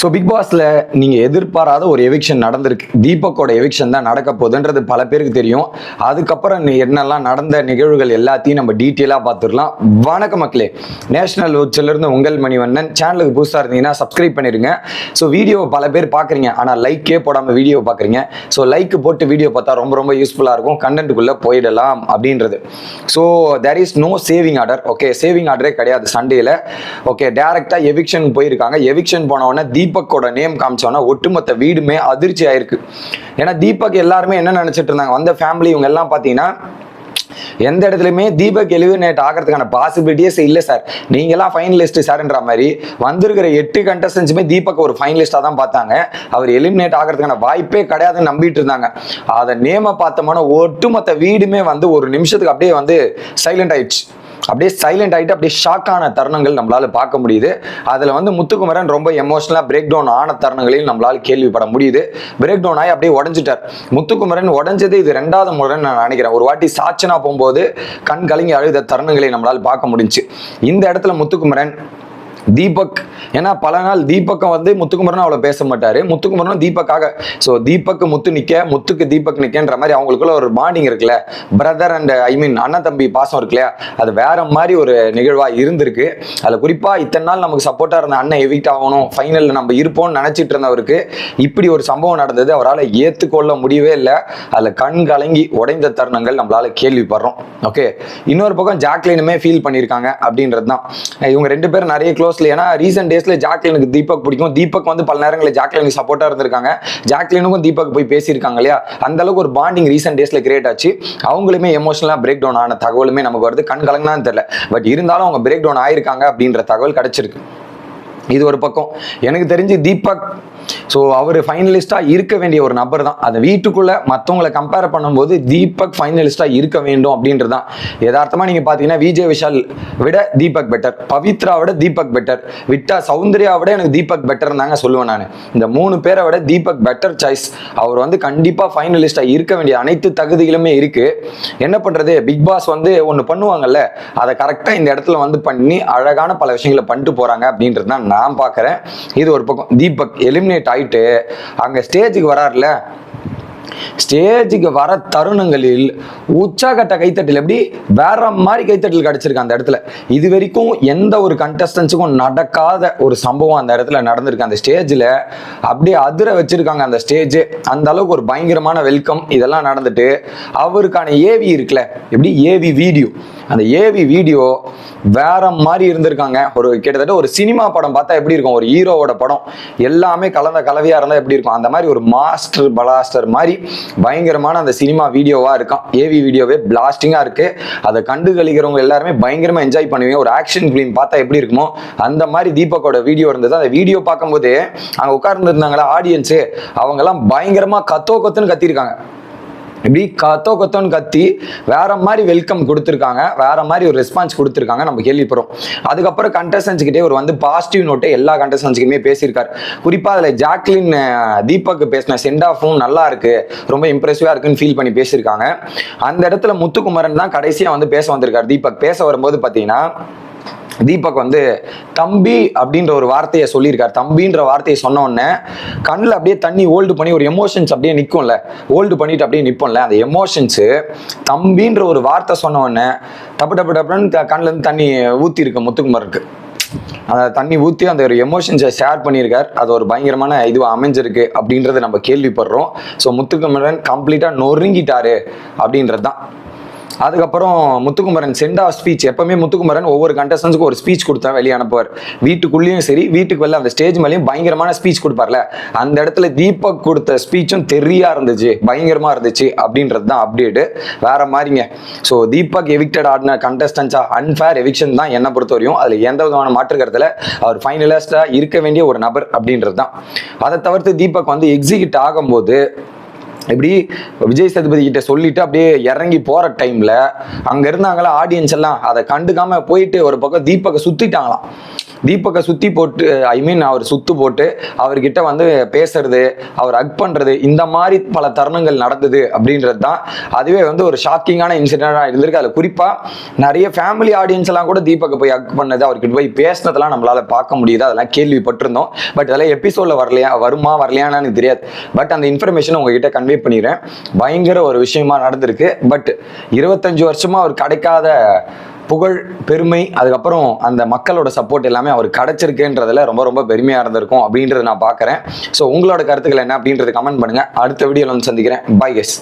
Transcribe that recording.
So big பாஸ்ல நீங்க எதிர்பாராத ஒரு எவிக்ஷன் நடந்திருக்கு. தீபக்கோட எவிக்ஷன் தான் நடக்க போகுதுன்றது பல பேருக்கு தெரியும். அதுக்கப்புறம் என்னெல்லாம் நடந்த நிகழ்வுகள் எல்லாத்தையும் நம்ம டீட்டெயிலாக பார்த்துடலாம். வணக்க மக்களே. நேஷனல் இருந்து உங்கள் மணிவண்ணன். சேனலுக்கு புதுசாக இருந்தீங்கன்னா சப்ஸ்கிரைப் பண்ணிடுங்க. ஸோ வீடியோவை பல பேர் பார்க்குறீங்க. ஆனால் லைக்கே போடாமல் வீடியோ பார்க்குறீங்க. ஸோ லைக் போட்டு வீடியோ பார்த்தா ரொம்ப ரொம்ப யூஸ்ஃபுல்லாக இருக்கும். கண்டென்ட்டுக்குள்ளே போயிடலாம் அப்படின்றது. So there is no saving order okay saving ஆர்டரே கிடையாது. சண்டேல ஓகே டேரெக்டாக எவிக்ஷன் போயிருக்காங்க. எவிக்ஷன் போன உடனே தீபக்கோட நேம் காமிச்சோன்னா ஒட்டுமொத்த வீடுமே அதிர்ச்சி ஆயிருக்கு. ஏன்னா தீபக் எல்லாருமே என்ன நினைச்சிட்டு இருந்தாங்க? வந்த ஃபேமிலி இவங்க எல்லாம் பார்த்தீங்கன்னா எந்த இடத்துலையுமே தீபக் எலிமினேட் ஆகிறதுக்கான பாசிபிலிட்டியே இல்லை சார் நீங்களாம் ஃபைனலிஸ்ட் சார்ன்ற மாதிரி வந்திருக்கிற எட்டு கண்டஸ்டன்ஸுமே தீபக் ஒரு ஃபைனலிஸ்டாக தான் பார்த்தாங்க. அவர் எலிமினேட் ஆகிறதுக்கான வாய்ப்பே கிடையாதுன்னு நம்பிட்டு இருந்தாங்க. அதை நேம பார்த்தோம்னா ஒட்டுமொத்த வீடுமே வந்து ஒரு நிமிஷத்துக்கு அப்படியே வந்து சைலண்ட் ஆயிடுச்சு. அப்படியே சைலண்ட் ஆகிட்டு அப்படியே ஷாக்கான தருணங்கள் நம்மளால் பார்க்க முடியுது. அதில் வந்து முத்துக்குமரன் ரொம்ப எமோஷனலாக பிரேக் டவுன் ஆன தருணங்களையும் நம்மளால் கேள்விப்பட முடியுது. பிரேக் டவுன் ஆகி அப்படியே உடஞ்சிட்டார். முத்துக்குமரன் உடஞ்சது இது ரெண்டாவது முறைன்னு நான் நினைக்கிறேன். ஒரு வாட்டி சாச்சனா போகும்போது கண் கலங்கி அழுத தருணங்களை நம்மளால் பார்க்க முடிஞ்சுச்சு இந்த இடத்துல முத்துக்குமரன் தீபக். ஏன்னா பல நாள் தீபக்கம் வந்து முத்துக்குமரன் அவ்வளோ பேச மாட்டாரு. முத்துக்குமரனும் தீபக்காக ஸோ தீபக் முத்து நிற்க முத்துக்கு தீபக் நிற்கன்ற மாதிரி அவங்களுக்குள்ள ஒரு பாண்டிங் இருக்குல்ல? பிரதர் அண்ட் ஐ மீன் அண்ணன் தம்பி பாசம் இருக்கு இல்லையா அது வேற மாதிரி ஒரு நிகழ்வாக இருந்திருக்கு. அதில் குறிப்பாக இத்தனை நாள் நமக்கு சப்போர்ட்டாக இருந்த அண்ணன் எவிக்ட் ஆகணும். ஃபைனலில் நம்ம இருப்போம்னு நினச்சிட்டு இருந்தவருக்கு இப்படி ஒரு சம்பவம் நடந்தது. அவரால் ஏற்றுக்கொள்ள முடியவே இல்லை. அதில் கண் கலங்கி உடைந்த தருணங்கள் நம்மளால கேள்விப்படுறோம். ஓகே இன்னொரு பக்கம் ஜாக்லினுமே ஃபீல் பண்ணியிருக்காங்க அப்படின்றது தான் இவங்க ரெண்டு பேரும் நிறைய க்ளோஸ் க்ளோஸ்ல ஏன்னா ரீசெண்ட் டேஸ்ல ஜாக்லினுக்கு தீபக் பிடிக்கும். தீபக் வந்து பல நேரங்களில் ஜாக்லினுக்கு சப்போர்ட்டா இருந்திருக்காங்க. ஜாக்லினுக்கும் தீபக் போய் பேசியிருக்காங்க இல்லையா? அந்த அளவுக்கு ஒரு பாண்டிங் ரீசெண்ட் டேஸ்ல கிரியேட் ஆச்சு. அவங்களுமே எமோஷனலாக பிரேக் டவுன் ஆன தகவலுமே நமக்கு வருது. கண் கலங்கினான்னு தெரியல. பட் இருந்தாலும் அவங்க பிரேக் டவுன் ஆயிருக்காங்க அப்படின்ற தகவல் கிடைச்சிருக்கு. இது ஒரு பக்கம். எனக்கு தெரிஞ்சு தீபக் ஸோ அவர் ஃபைனலிஸ்டாக இருக்க வேண்டிய ஒரு நபர் தான். அதை வீட்டுக்குள்ளே மற்றவங்களை கம்பேர் பண்ணும்போது தீபக் ஃபைனலிஸ்டாக இருக்க வேண்டும் அப்படின்றது தான் யதார்த்தமாக நீங்கள் பார்த்தீங்கன்னா விஜய் விஷால் விட தீபக் பெட்டர் பவித்ரா விட தீபக் பெட்டர் விட்டா சௌந்தர்யா விட எனக்கு தீபக் பெட்டர் தாங்க சொல்லுவேன் நான். இந்த மூணு பேரை விட தீபக் பெட்டர் சாய்ஸ் அவர் வந்து கண்டிப்பாக ஃபைனலிஸ்டாக இருக்க வேண்டிய அனைத்து தகுதிகளுமே இருக்குது என்ன பண்ணுறது பிக் பாஸ் வந்து ஒன்று பண்ணுவாங்கல்ல அதை கரெக்டாக இந்த இடத்துல வந்து பண்ணி அழகான பல விஷயங்களை பண்ணிட்டு போகிறாங்க அப்படின்றது தான் நான் பார்க்குறேன் இது ஒரு பக்கம். தீபக் எலிமினேட் ஆயிட்டு அங்கே ஸ்டேஜுக்கு வராருல ஸ்டேஜுக்கு வர தருணங்களில் உச்சாகட்ட கைத்தட்டல் எப்படி? வேற மாதிரி கைத்தட்டல் கிடைச்சிருக்கு அந்த இடத்துல. இது வரைக்கும் எந்த ஒரு கண்டஸ்டன்ஸுக்கும் நடக்காத ஒரு சம்பவம் அந்த இடத்துல நடந்திருக்கு. அந்த ஸ்டேஜில் அப்படியே அதிர வச்சிருக்காங்க அந்த ஸ்டேஜ் அந்த அளவுக்கு ஒரு பயங்கரமான வெல்கம் இதெல்லாம் நடந்துட்டு அவருக்கான ஏவி இருக்குல்ல எப்படி? ஏவி வீடியோ அந்த ஏவி வீடியோ வேற மாதிரி இருந்திருக்காங்க. ஒரு கிட்டத்தட்ட ஒரு சினிமா படம் பார்த்தா எப்படி இருக்கும்? ஒரு ஹீரோவோட படம். எல்லாமே கலந்த கலவையா இருந்தா எப்படி இருக்கும்? அந்த மாதிரி ஒரு மாஸ்டர் பலாஸ்டர் மாதிரி பயங்கரமான அந்த சினிமா வீடியோவா இருக்கும் ஏவி வீடியோவே பிளாஸ்டிங்கா இருக்கு. அதை கண்டு கழிக்கிறவங்க எல்லாருமே பயங்கரமா என்ஜாய் பண்ணுவீங்க. ஒரு ஆக்ஷன் ஃபிலிம் பார்த்தா எப்படி இருக்குமோ அந்த மாதிரி தீபக்கோட வீடியோ இருந்தது. அந்த வீடியோ பார்க்கும்போது அங்க உட்கார்ந்து இருந்தாங்களா ஆடியன்ஸு அவங்க எல்லாம் பயங்கரமா கத்தோ கத்துன்னு கத்திருக்காங்க. இப்படி கத்தோ கத்தோன்னு கத்தி வேற மாதிரி வெல்கம் கொடுத்துருக்காங்க. வேற மாதிரி ஒரு ரெஸ்பான்ஸ் கொடுத்துருக்காங்க. நம்ம கேள்விப்படுறோம். அதுக்கப்புறம் கண்டஸ்டன்ஸ்கிட்டே ஒரு வந்து பாசிட்டிவ் நோட்டை எல்லா கண்டஸ்டன்ஸுக்குமே பேசியிருக்காரு. குறிப்பாக அதில் ஜாக்லின் தீபக்கு தீபக் பேசின சென்ட் ஆஃபும் நல்லா இருக்கு. ரொம்ப இம்ப்ரெசிவாக இருக்குன்னு ஃபீல் பண்ணி பேசியிருக்காங்க. அந்த இடத்துல முத்துக்குமரன் தான் கடைசியாக வந்து பேச வந்திருக்காரு. தீபக் பேச வரும்போது பார்த்தீங்கன்னா தீபக் வந்து தம்பி அப்படின்ற ஒரு வார்த்தையை சொல்லியிருக்காரு. தம்பின்ற வார்த்தையை சொன்ன உடனே கண்ணில் அப்படியே தண்ணி ஹோல்டு பண்ணி ஒரு எமோஷன்ஸ் அப்படியே நிற்கும்ல ஹோல்டு பண்ணிட்டு அப்படியே நிற்போம்ல அந்த எமோஷன்ஸு தம்பின்ற ஒரு வார்த்தை சொன்ன உடனே டப்பு டப்பு டப்புன்னு க- இருந்து தண்ணி ஊற்றி இருக்கு முத்துக்குமருக்கு. அந்த தண்ணி ஊற்றி அந்த ஒரு எமோஷன்ஸை ஷேர் பண்ணியிருக்கார். அது ஒரு பயங்கரமான இதுவாக அமைஞ்சிருக்கு அப்படின்றத நம்ம கேள்விப்படுறோம். ஸோ முத்துக்குமரன் கம்ப்ளீட்டாக நொறுங்கிட்டாரு அப்படின்றது தான் அதுக்கப்புறம் முத்துக்குமரன் சென்ட் ஆஃப் ஸ்பீச் எப்பவுமே முத்துக்குமரன் ஒவ்வொரு கண்டஸ்டன்ஸுக்கும் ஒரு ஸ்பீச் கொடுத்தா வெளியே அனுப்புவார். வீட்டுக்குள்ளேயும் சரி வீட்டுக்கு வெளில அந்த ஸ்டேஜ் மேலேயும் பயங்கரமான ஸ்பீச் கொடுப்பார்ல. அந்த இடத்துல தீபக் கொடுத்த ஸ்பீச்சும் தெரியா இருந்துச்சு பயங்கரமா இருந்துச்சு அப்படின்றது தான் அப்டேட்டு வேற மாதிரிங்க. ஸோ தீபக் எவிக்டட் ஆடின கண்டஸ்டன்ஸா அன்ஃபேர் எவிக்ஷன் தான் என்னை பொறுத்த வரையும் அதில் எந்த விதமான மாற்று கருத்தில் அவர் ஃபைனலிஸ்டா இருக்க வேண்டிய ஒரு நபர் அப்படின்றது தான். அதை தவிர்த்து தீபக் வந்து எக்ஸிக்யூட் ஆகும்போது இப்படி விஜய் சேதுபதி கிட்ட சொல்லிட்டு அப்படியே இறங்கி போற டைம்ல அங்க இருந்தாங்களா ஆடியன்ஸ் எல்லாம் அதை கண்டுக்காம போயிட்டு ஒரு பக்கம் தீபக்கை சுத்திட்டாங்களாம். தீபக்கை சுற்றி போட்டு ஐ மீன் அவர் சுத்து போட்டு அவர்கிட்ட வந்து பேசுறது அவர் அக் பண்ணுறது இந்த மாதிரி பல தருணங்கள் நடந்தது அப்படின்றது தான் அதுவே வந்து ஒரு ஷாக்கிங்கான இன்சிடென்ட்டாக இருந்திருக்கு. அதில் குறிப்பாக நிறைய ஃபேமிலி ஆடியன்ஸ் எல்லாம் கூட தீபக்கை போய் அக் பண்ணது அவர்கிட்ட போய் பேசினதெல்லாம் நம்மளால பார்க்க முடியுது. அதெல்லாம் கேள்விப்பட்டிருந்தோம். பட் அதெல்லாம் எபிசோடில் வரலையா வருமா வரலையான்னு எனக்கு தெரியாது. பட் அந்த இன்ஃபர்மேஷன் உங்ககிட்ட கன்வே பண்ணிடுறேன். பயங்கர ஒரு விஷயமா நடந்திருக்கு. பட் இருபத்தஞ்சு வருஷமா அவர் கிடைக்காத புகழ் பெருமை அதுக்கப்புறம் அந்த மக்களோட சப்போர்ட் எல்லாமே அவர் கிடைச்சிருக்குன்றதுல ரொம்ப ரொம்ப பெருமையாக இருந்திருக்கும் அப்படின்றத நான் பார்க்குறேன். ஸோ உங்களோட கருத்துக்கள் என்ன அப்படின்றது கமெண்ட் பண்ணுங்கள் அடுத்த வீடியோவில் வந்து சந்திக்கிறேன். By S